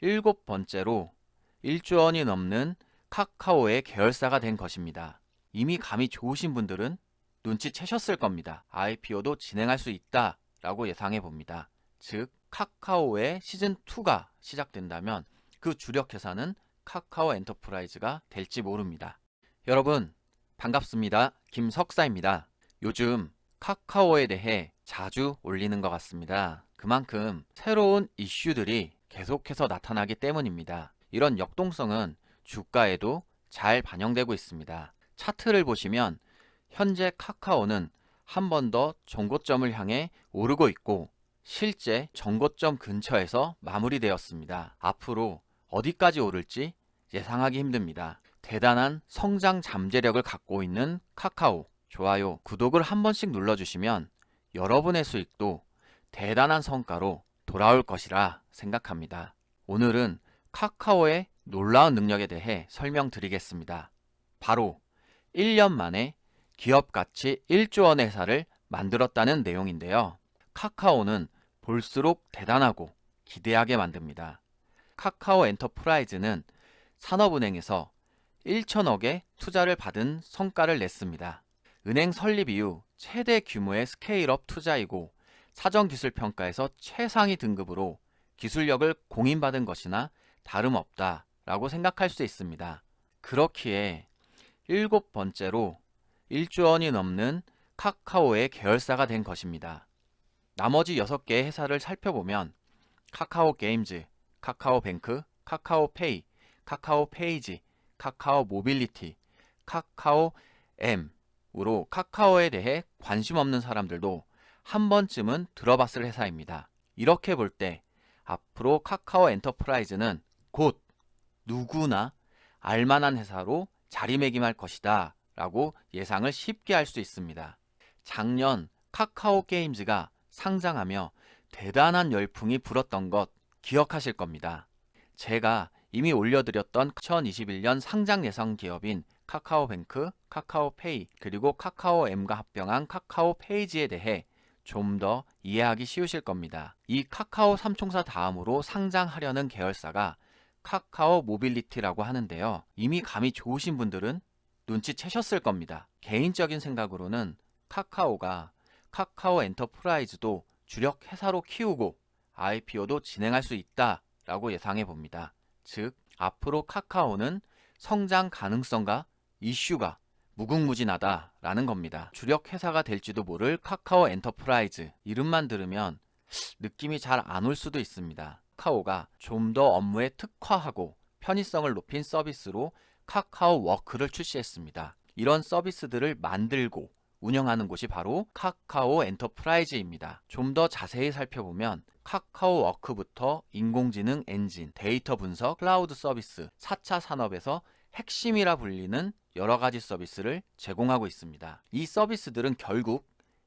일곱 번째로 1조 원이 넘는 카카오의 계열사가 된 것입니다. 이미 감이 좋으신 분들은 눈치채셨을 겁니다. IPO도 진행할 수 있다 라고 예상해 봅니다. 즉 카카오의 시즌 2가 시작된다면 그 주력 회사는 카카오 엔터프라이즈가 될지 모릅니다. 여러분 반갑습니다. 김석사입니다. 요즘 카카오에 대해 자주 올리는 것 같습니다. 그만큼 새로운 이슈들이 계속해서 나타나기 때문입니다. 이런 역동성은 주가에도 잘 반영되고 있습니다. 차트를 보시면 현재 카카오는 한 번더 정고점을 향해 오르고 있고 실제 정고점 근처에서 마무리되었습니다. 앞으로 어디까지 오를지 예상하기 힘듭니다. 대단한 성장 잠재력을 갖고 있는 카카오. 좋아요, 구독을 한 번씩 눌러주시면 여러분의 수익도 대단한 성과로 돌아올 것이라 생각합니다. 오늘은 카카오의 놀라운 능력에 대해 설명드리겠습니다. 바로 1년 만에 기업 가치 1조 원의 회사를 만들었다는 내용인데요. 카카오는 볼수록 대단하고 기대하게 만듭니다. 카카오 엔터프라이즈는 산업은행에서 1천억의 투자를 받은 성과를 냈습니다. 은행 설립 이후 최대 규모의 스케일업 투자이고 사정기술평가에서 최상위 등급으로 기술력을 공인받은 것이나 다름없다 라고 생각할 수 있습니다. 그렇기에 일곱 번째로 1조 원이 넘는 카카오의 계열사가 된 것입니다. 나머지 6개의 회사를 살펴보면 카카오 게임즈, 카카오 뱅크, 카카오 페이, 카카오 페이지, 카카오 모빌리티, 카카오 M으로 카카오에 대해 관심 없는 사람들도 한 번쯤은 들어봤을 회사입니다. 이렇게 볼 때 앞으로 카카오 엔터프라이즈는 곧 누구나 알만한 회사로 자리매김할 것이다 라고 예상을 쉽게 할 수 있습니다. 작년 카카오 게임즈가 상장하며 대단한 열풍이 불었던 것 기억하실 겁니다. 제가 이미 올려드렸던 2021년 상장 예상 기업인 카카오뱅크, 카카오페이, 그리고 카카오M과 합병한 카카오페이지에 대해 좀 더 이해하기 쉬우실 겁니다. 이 카카오 삼총사 다음으로 상장하려는 계열사가 카카오 모빌리티라고 하는데요. 이미 감이 좋으신 분들은 눈치채셨을 겁니다. 개인적인 생각으로는 카카오가 카카오 엔터프라이즈도 주력 회사로 키우고 IPO도 진행할 수 있다라고 예상해 봅니다. 즉, 앞으로 카카오는 성장 가능성과 이슈가 무궁무진하다 라는 겁니다. 주력 회사가 될지도 모를 카카오 엔터프라이즈 이름만 들으면 느낌이 잘 안 올 수도 있습니다. 카카오가 좀 더 업무에 특화하고 편의성을 높인 서비스로 카카오 워크를 출시했습니다. 이런 서비스들을 만들고 운영하는 곳이 바로 카카오 엔터프라이즈입니다. 좀 더 자세히 살펴보면 카카오 워크부터 인공지능 엔진, 데이터 분석, 클라우드 서비스, 4차 산업에서 핵심이라 불리는 여러 가지 서비스를 제공하고 있습니다. 이 서비스들은 결국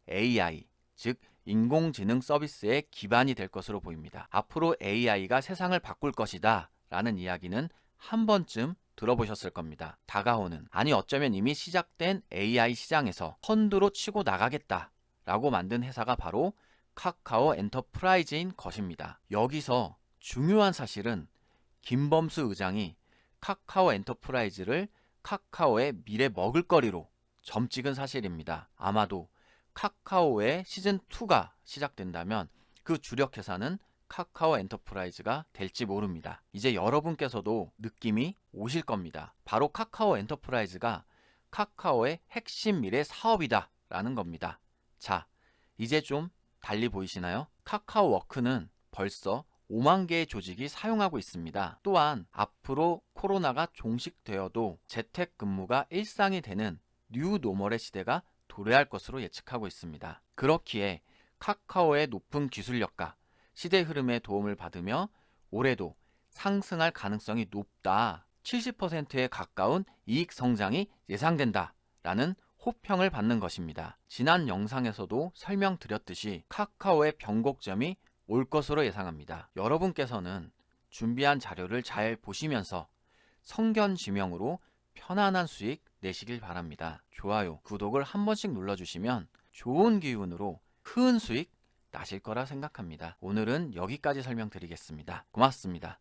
AI, 즉 인공지능 서비스의 기반이 될 것으로 보입니다. 앞으로 AI가 세상을 바꿀 것이다 라는 이야기는 한 번쯤 들어보셨을 겁니다. 다가오는, 아니 어쩌면 이미 시작된 AI 시장에서 선두로 치고 나가겠다 라고 만든 회사가 바로 카카오 엔터프라이즈인 것입니다. 여기서 중요한 사실은 김범수 의장이 카카오 엔터프라이즈를 카카오의 미래 먹을거리로 점 찍은 사실입니다. 아마도 카카오의 시즌2가 시작된다면 그 주력 회사는 카카오 엔터프라이즈가 될지 모릅니다. 이제 여러분께서도 느낌이 오실 겁니다. 바로 카카오 엔터프라이즈가 카카오의 핵심 미래 사업이다 라는 겁니다. 자, 이제 좀 달리 보이시나요? 카카오 워크는 벌써 5만 개의 조직이 사용하고 있습니다. 또한 앞으로 코로나가 종식되어도 재택 근무가 일상이 되는 뉴 노멀의 시대가 도래할 것으로 예측하고 있습니다. 그렇기에 카카오의 높은 기술력과 시대 흐름의 도움을 받으며 올해도 상승할 가능성이 높다. 70%에 가까운 이익 성장이 예상된다. 라는 호평을 받는 것입니다. 지난 영상에서도 설명드렸듯이 카카오의 변곡점이 올 것으로 예상합니다. 여러분께서는 준비한 자료를 잘 보시면서 성견 지명으로 편안한 수익 내시길 바랍니다. 좋아요, 구독을 한 번씩 눌러주시면 좋은 기운으로 큰 수익 나실 거라 생각합니다. 오늘은 여기까지 설명드리겠습니다. 고맙습니다.